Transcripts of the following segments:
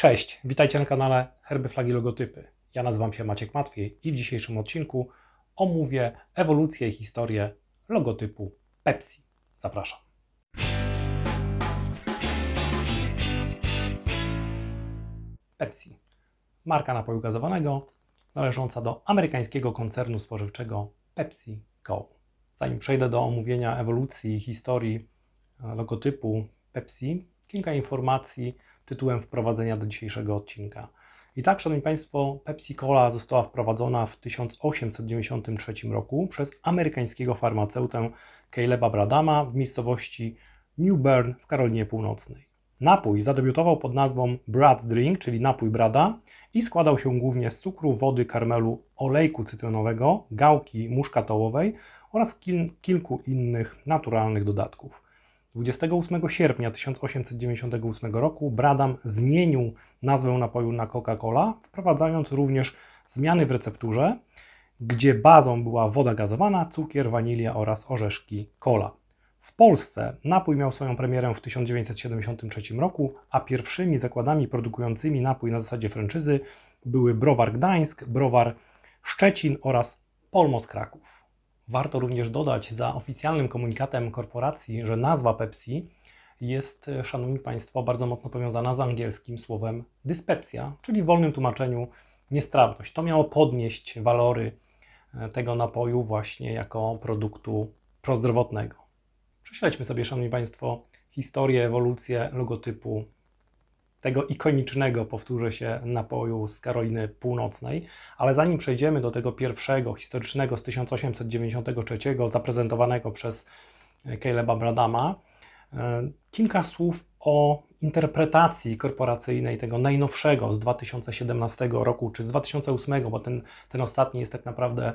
Cześć, witajcie na kanale Herby Flagi Logotypy. Ja nazywam się Maciek Matwiej i w dzisiejszym odcinku omówię ewolucję i historię logotypu Pepsi. Zapraszam. Pepsi. Marka napoju gazowanego należąca do amerykańskiego koncernu spożywczego PepsiCo. Zanim przejdę do omówienia ewolucji i historii logotypu Pepsi, kilka informacji tytułem wprowadzenia do dzisiejszego odcinka. I tak, Szanowni Państwo, Pepsi Cola została wprowadzona w 1893 roku przez amerykańskiego farmaceutę Caleba Bradama w miejscowości New Bern w Karolinie Północnej. Napój zadebiutował pod nazwą Brad's Drink, czyli napój Brada i składał się głównie z cukru, wody, karmelu, olejku cytrynowego, gałki muszkatołowej oraz kil kilku innych naturalnych dodatków. 28 sierpnia 1898 roku Bradam zmienił nazwę napoju na Coca-Cola, wprowadzając również zmiany w recepturze, gdzie bazą była woda gazowana, cukier, wanilia oraz orzeszki cola. W Polsce napój miał swoją premierę w 1973 roku, a pierwszymi zakładami produkującymi napój na zasadzie franczyzy były Browar Gdańsk, Browar Szczecin oraz Polmos Kraków. Warto również dodać za oficjalnym komunikatem korporacji, że nazwa Pepsi jest, szanowni Państwo, bardzo mocno powiązana z angielskim słowem dyspepsja, czyli w wolnym tłumaczeniu niestrawność. To miało podnieść walory tego napoju właśnie jako produktu prozdrowotnego. Prześledźmy sobie, Szanowni Państwo, historię, ewolucję logotypu tego ikonicznego, powtórzę się, napoju z Karoliny Północnej. Ale zanim przejdziemy do tego pierwszego, historycznego z 1893, zaprezentowanego przez Caleba Bradama, kilka słów o interpretacji korporacyjnej tego najnowszego z 2017 roku, czy z 2008, bo ten, ten ostatni jest tak naprawdę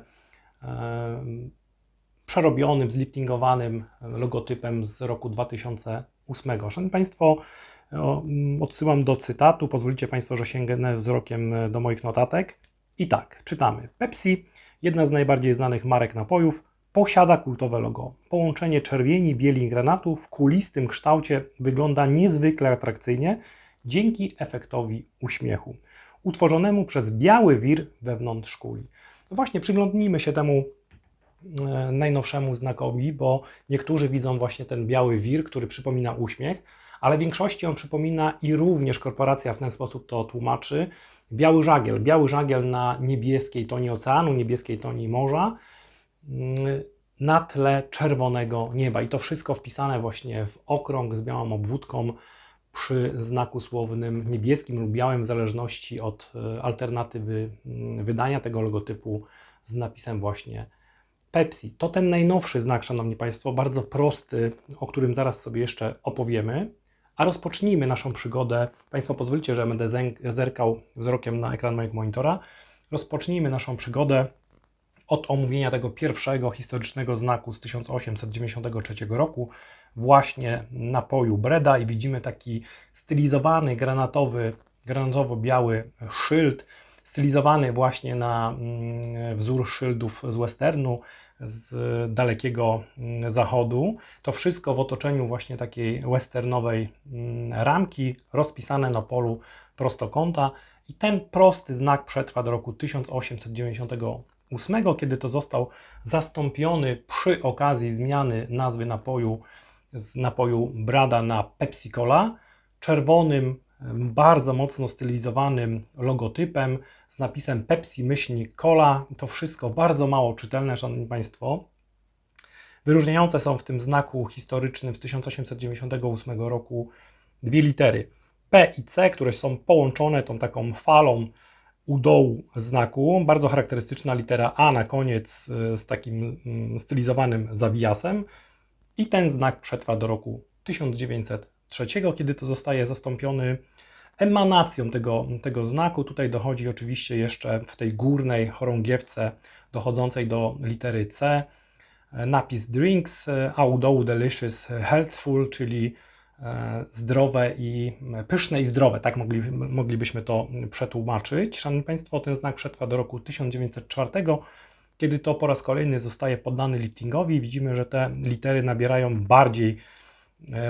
przerobionym, zliftingowanym logotypem z roku 2008. Szanowni Państwo, odsyłam do cytatu, pozwolicie Państwo, że sięgnę wzrokiem do moich notatek. I tak, czytamy. Pepsi, jedna z najbardziej znanych marek napojów, posiada kultowe logo. Połączenie czerwieni, bieli i granatu w kulistym kształcie wygląda niezwykle atrakcyjnie dzięki efektowi uśmiechu, utworzonemu przez biały wir wewnątrz kuli. No właśnie, przyglądnijmy się temu najnowszemu znakowi, bo niektórzy widzą właśnie ten biały wir, który przypomina uśmiech, ale większości on przypomina i również korporacja w ten sposób to tłumaczy, biały żagiel, biały żagiel na niebieskiej tonie oceanu, niebieskiej tonie morza, na tle czerwonego nieba. I to wszystko wpisane właśnie w okrąg z białą obwódką przy znaku słownym niebieskim lub białym, w zależności od alternatywy wydania tego logotypu z napisem właśnie Pepsi. To ten najnowszy znak, Szanowni Państwo, bardzo prosty, o którym zaraz sobie jeszcze opowiemy. A rozpocznijmy naszą przygodę. Państwo pozwólcie, że będę zerkał wzrokiem na ekran mojego monitora. Rozpocznijmy naszą przygodę od omówienia tego pierwszego historycznego znaku z 1893 roku, właśnie napoju Breda i widzimy taki stylizowany granatowy, granatowo-biały szyld, stylizowany właśnie na wzór szyldów z westernu, z dalekiego zachodu. To wszystko w otoczeniu właśnie takiej westernowej ramki, rozpisane na polu prostokąta. I ten prosty znak przetrwa do roku 1898, kiedy to został zastąpiony przy okazji zmiany nazwy napoju z napoju Brada na Pepsi Cola czerwonym, bardzo mocno stylizowanym logotypem z napisem Pepsi myślnik Cola. To wszystko bardzo mało czytelne, Szanowni Państwo. Wyróżniające są w tym znaku historycznym z 1898 roku dwie litery P i C, które są połączone tą taką falą u dołu znaku. Bardzo charakterystyczna litera A na koniec y, z takim mm, stylizowanym zawijasem. I ten znak przetrwa do roku 1903, kiedy to zostaje zastąpiony emanacją tego, tego znaku. Tutaj dochodzi oczywiście jeszcze w tej górnej chorągiewce dochodzącej do litery C napis drinks, a u dołu delicious healthful, czyli e, zdrowe i pyszne i zdrowe, tak mogli, moglibyśmy to przetłumaczyć. Szanowni Państwo, ten znak przetrwa do roku 1904, kiedy to po raz kolejny zostaje poddany liftingowi. Widzimy, że te litery nabierają bardziej e,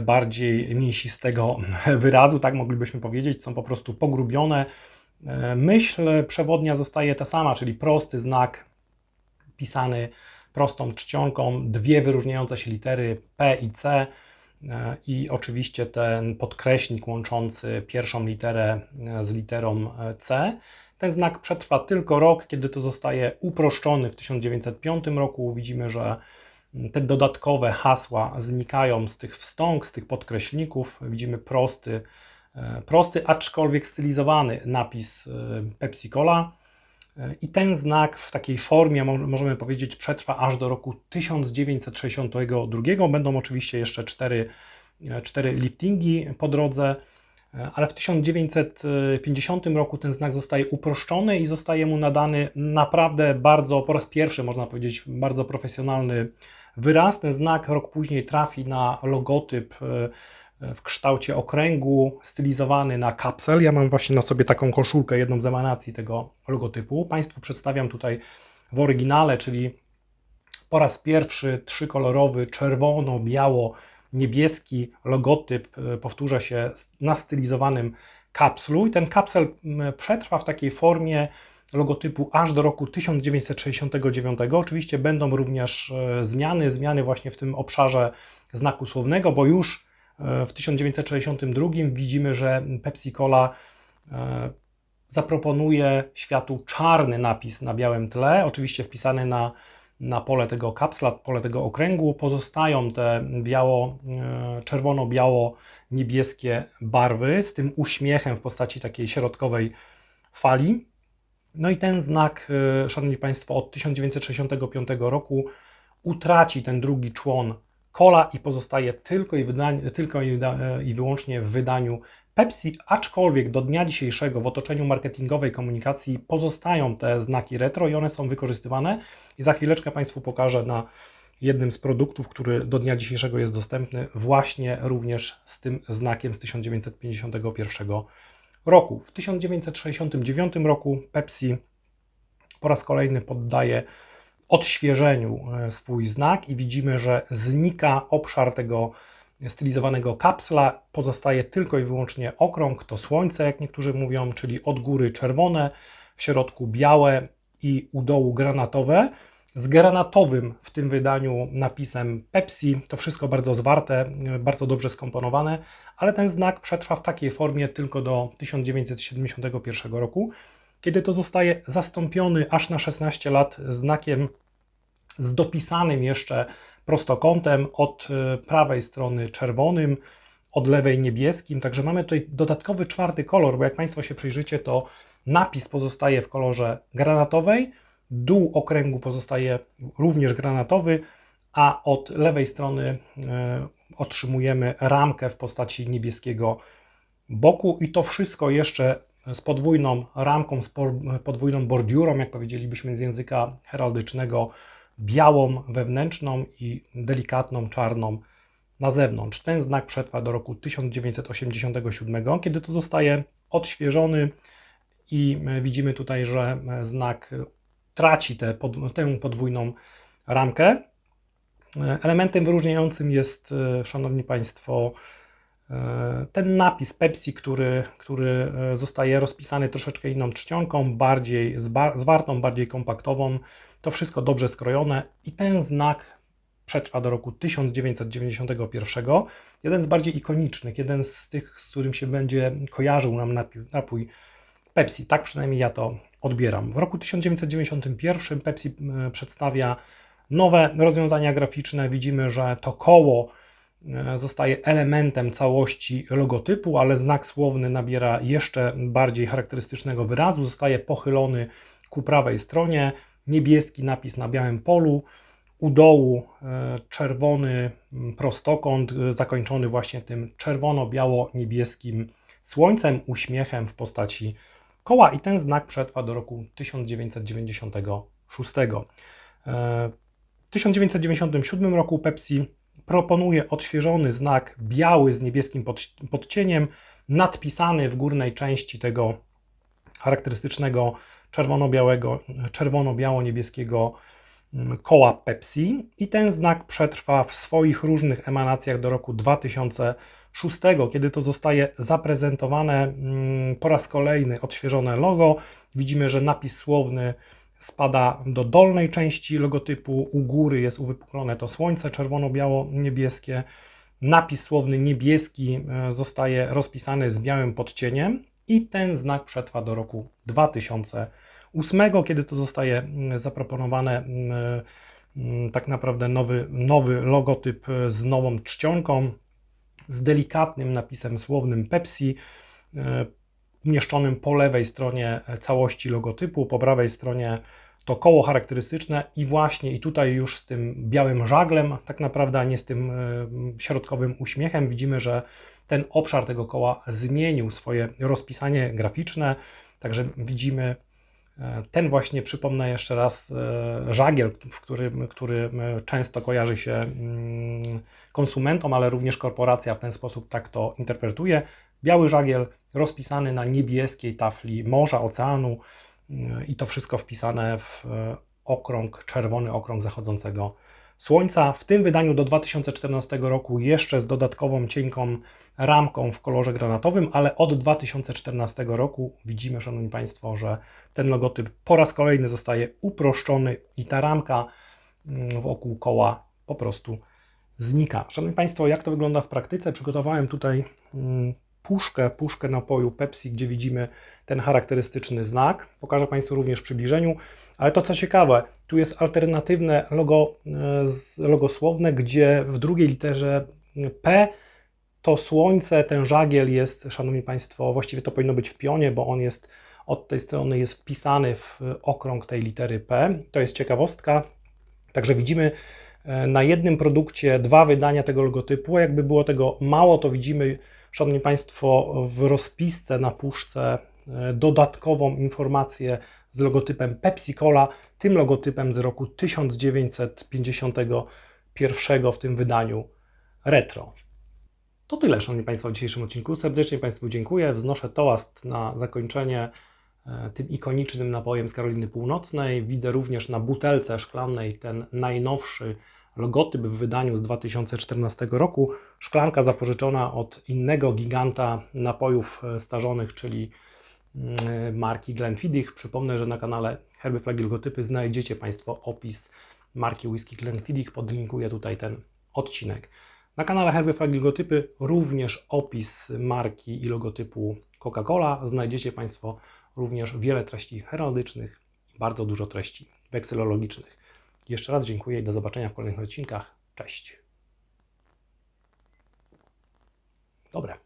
bardziej mięsistego wyrazu, tak moglibyśmy powiedzieć, są po prostu pogrubione. Myśl przewodnia zostaje ta sama, czyli prosty znak pisany prostą czcionką, dwie wyróżniające się litery P i C i oczywiście ten podkreśnik łączący pierwszą literę z literą C. Ten znak przetrwa tylko rok, kiedy to zostaje uproszczony w 1905 roku. Widzimy, że te dodatkowe hasła znikają z tych wstąg, z tych podkreślników. Widzimy prosty, e, prosty, aczkolwiek stylizowany napis e, Pepsi Cola. E, I ten znak w takiej formie, możemy powiedzieć, przetrwa aż do roku 1962. Będą oczywiście jeszcze cztery, cztery liftingi po drodze ale w 1950 roku ten znak zostaje uproszczony i zostaje mu nadany naprawdę bardzo, po raz pierwszy można powiedzieć, bardzo profesjonalny wyraz. Ten znak rok później trafi na logotyp e, w kształcie okręgu, stylizowany na kapsel. Ja mam właśnie na sobie taką koszulkę, jedną z emanacji tego logotypu. Państwu przedstawiam tutaj w oryginale, czyli po raz pierwszy trzykolorowy, czerwono, biało, niebieski logotyp e, powtórza się na stylizowanym kapslu i ten kapsel przetrwa w takiej formie logotypu aż do roku 1969. Oczywiście będą również e, zmiany, zmiany właśnie w tym obszarze znaku słownego, bo już e, w 1962 widzimy, że Pepsi Cola zaproponuje światu czarny napis na białym tle, oczywiście wpisany na na pole tego kapsla, pole tego okręgu pozostają te biało, e, czerwono-biało-niebieskie barwy z tym uśmiechem w postaci takiej środkowej fali. No i ten znak, e, Szanowni Państwo, od 1965 roku utraci ten drugi człon kola i pozostaje tylko i, tylko i, e, i wyłącznie w wydaniu Pepsi, aczkolwiek do dnia dzisiejszego w otoczeniu marketingowej komunikacji pozostają te znaki retro i one są wykorzystywane. I za chwileczkę Państwu pokażę na jednym z produktów, który do dnia dzisiejszego jest dostępny, właśnie również z tym znakiem z 1951 roku. W 1969 roku Pepsi po raz kolejny poddaje odświeżeniu e, swój znak i widzimy, że znika obszar tego stylizowanego kapsla pozostaje tylko i wyłącznie okrąg, to słońce, jak niektórzy mówią, czyli od góry czerwone, w środku białe i u dołu granatowe. Z granatowym w tym wydaniu napisem Pepsi, to wszystko bardzo zwarte, bardzo dobrze skomponowane, ale ten znak przetrwa w takiej formie tylko do 1971 roku, kiedy to zostaje zastąpiony aż na 16 lat znakiem z dopisanym jeszcze prostokątem, od e, prawej strony czerwonym, od lewej niebieskim. Także mamy tutaj dodatkowy czwarty kolor, bo jak Państwo się przyjrzycie, to napis pozostaje w kolorze granatowej, dół okręgu pozostaje również granatowy, a od lewej strony e, otrzymujemy ramkę w postaci niebieskiego boku i to wszystko jeszcze z podwójną ramką, z podwójną bordiurą, jak powiedzielibyśmy z języka heraldycznego, białą wewnętrzną i delikatną czarną na zewnątrz. Ten znak przetrwa do roku 1987, kiedy to zostaje odświeżony i e, widzimy tutaj, że e, znak traci tę, pod, tę podwójną ramkę. E, elementem wyróżniającym jest, Szanowni Państwo, ten napis Pepsi, który, który zostaje rozpisany troszeczkę inną czcionką, bardziej zwartą, bardziej kompaktową. To wszystko dobrze skrojone i ten znak przetrwa do roku 1991. Jeden z bardziej ikonicznych, jeden z tych, z którym się będzie kojarzył nam napój Pepsi. Tak przynajmniej ja to odbieram. W roku 1991 Pepsi e, przedstawia nowe rozwiązania graficzne. Widzimy, że to koło e, zostaje elementem całości logotypu, ale znak słowny nabiera jeszcze bardziej charakterystycznego wyrazu. Zostaje pochylony ku prawej stronie niebieski napis na białym polu, u dołu e, czerwony prostokąt zakończony właśnie tym czerwono-biało-niebieskim słońcem, uśmiechem w postaci koła i ten znak przetrwa do roku 1996. E, w 1997 roku Pepsi proponuje odświeżony znak biały z niebieskim podcieniem, nadpisany w górnej części tego charakterystycznego czerwono-białego, czerwono-biało-niebieskiego mm, koła Pepsi i ten znak przetrwa w swoich różnych emanacjach do roku 2006, kiedy to zostaje zaprezentowane mm, po raz kolejny odświeżone logo. Widzimy, że napis słowny spada do dolnej części logotypu, u góry jest uwypuklone to słońce czerwono-biało-niebieskie. Napis słowny niebieski e, zostaje rozpisany z białym podcieniem i ten znak przetrwa do roku 2008, kiedy to zostaje zaproponowane tak naprawdę nowy, nowy logotyp z nową czcionką, z delikatnym napisem słownym Pepsi, e, umieszczonym po lewej stronie całości logotypu, po prawej stronie to koło charakterystyczne i właśnie i tutaj już z tym białym żaglem, tak naprawdę, a nie z tym e, środkowym uśmiechem, widzimy, że ten obszar tego koła zmienił swoje rozpisanie graficzne, także widzimy ten właśnie, przypomnę jeszcze raz, e, żagiel, w którym, który często kojarzy się mm, konsumentom, ale również korporacja w ten sposób tak to interpretuje. Biały żagiel rozpisany na niebieskiej tafli morza, oceanu, i to wszystko wpisane w e, okrąg, czerwony okrąg zachodzącego słońca. W tym wydaniu do 2014 roku jeszcze z dodatkową cienką ramką w kolorze granatowym, ale od 2014 roku widzimy, Szanowni Państwo, że ten logotyp po raz kolejny zostaje uproszczony i ta ramka mm, wokół koła po prostu znika. Szanowni Państwo, jak to wygląda w praktyce? Przygotowałem tutaj mm, puszkę, puszkę napoju Pepsi, gdzie widzimy ten charakterystyczny znak. Pokażę Państwu również w przybliżeniu, ale to co ciekawe, tu jest alternatywne logo, e, logo słowne, gdzie w drugiej literze P to słońce, ten żagiel jest, Szanowni Państwo, właściwie to powinno być w pionie, bo on jest od tej strony jest wpisany w okrąg tej litery P. To jest ciekawostka. Także widzimy e, na jednym produkcie dwa wydania tego logotypu. Jakby było tego mało, to widzimy Szanowni Państwo, w rozpisce na puszce e, dodatkową informację z logotypem Pepsi Cola, tym logotypem z roku 1951 w tym wydaniu retro. To tyle, Szanowni Państwo, w dzisiejszym odcinku. Serdecznie Państwu dziękuję. Wznoszę toast na zakończenie e, tym ikonicznym napojem z Karoliny Północnej. Widzę również na butelce szklanej ten najnowszy logotyp w wydaniu z 2014 roku. Szklanka zapożyczona od innego giganta napojów e, starzonych, czyli marki Glenfiddich. Przypomnę, że na kanale Herby Flagi Logotypy znajdziecie Państwo opis marki whisky Glenfiddich. Podlinkuję tutaj ten odcinek. Na kanale Herby Flagi Logotypy również opis marki i logotypu Coca-Cola. Znajdziecie Państwo również wiele treści heraldycznych, bardzo dużo treści wekselologicznych. Jeszcze raz dziękuję i do zobaczenia w kolejnych odcinkach. Cześć. Dobre.